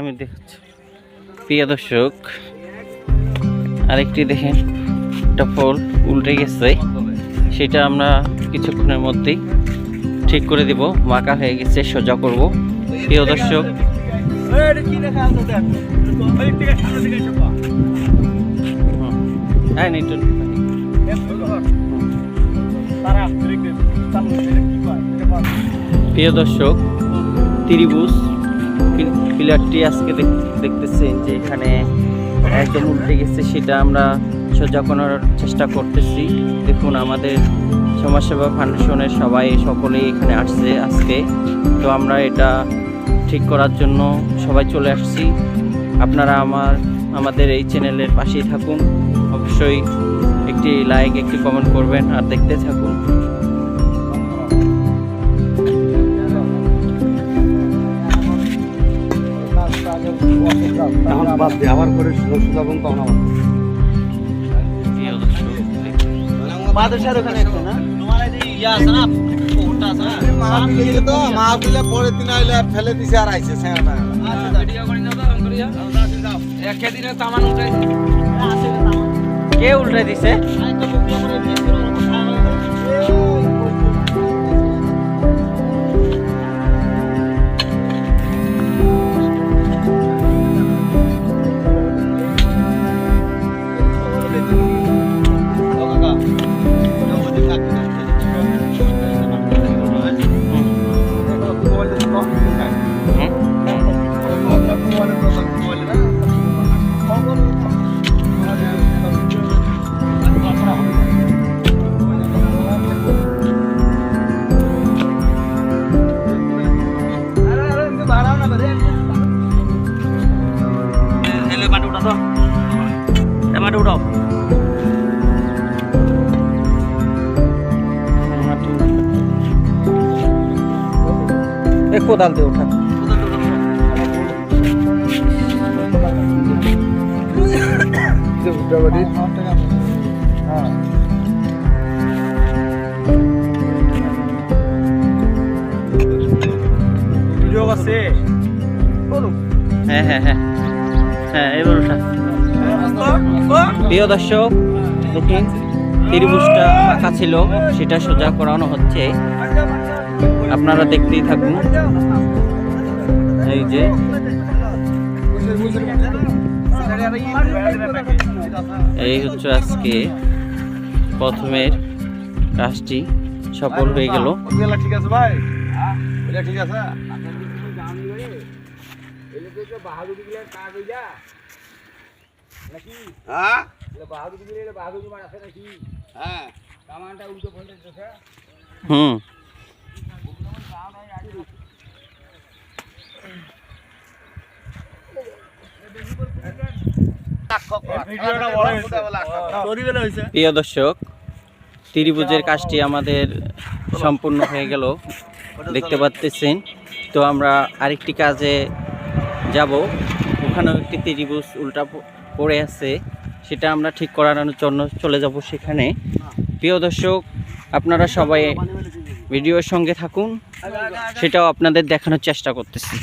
আমি দেখাচ্ছি। প্রিয় দর্শক, আরেকটি দেখেন, একটা ফল উল্টে গেছে। সেটা আমরা কিছুক্ষণের মধ্যেই ঠিক করে দিব মাকা হয়ে গেছে, সোজা করব। প্রিয় দর্শক হ্যাঁ প্রিয় দর্শক, ত্রিভুজ পিলারটি আজকে দেখ- দেখতেছেন যে এখানে একদম উল্টে গেছে, সেটা আমরা সোজা করার চেষ্টা করতেছি। দেখুন, আমাদের সমাজসেবা ফাউন্ডেশনের সবাই সকলেই এখানে আসছে আজকে। তো আমরা এটা ঠিক করার জন্য সবাই চলে আসছি। আপনারা আমার, আমাদের এই চ্যানেলের পাশেই থাকুন। অবশ্যই একটি লাইক, একটি কমেন্ট করবেন আর দেখতে থাকুন। এখন বাদ দিয়ে আবার করে সুযোগ সুযোগ তখন আবার কে দর্শক, দিছে ওখানে একটা না? তোমার মাটি উঠা তো এ মাটি উঠাও কোদাল দিয়ে ওঠা ভিডিও আছে হ্যাঁ হ্যাঁ হ্যাঁ। হ্যাঁ প্রিয় দর্শক দেখুন ত্রিভুজটা আঁকা ছিল সেটা সোজা করানো হচ্ছে। আপনারা দেখতেই থাকুন। এই যে এই হচ্ছে আজকে প্রথমের কাজটি সফল হয়ে গেল। ঠিক আছে ভাই। ঠিক আছে। হুম ভিডিওটা বড় হয়েছে প্রিয় দর্শক ত্রিভুজের কাজটি আমাদের সম্পূর্ণ হয়ে গেল। দেখতে পাচ্তেছেন। তো আমরা আরেকটি কাজে যাব। ওখানেও একটি ত্রিভুজ উল্টা পড়ে আছে। সেটা আমরা ঠিক করানোর জন্য চলে যাব সেখানে। প্রিয় দর্শক, আপনারা সবাই ভিডিওর সঙ্গে থাকুন। সেটাও আপনাদের দেখানোর চেষ্টা করতেছি।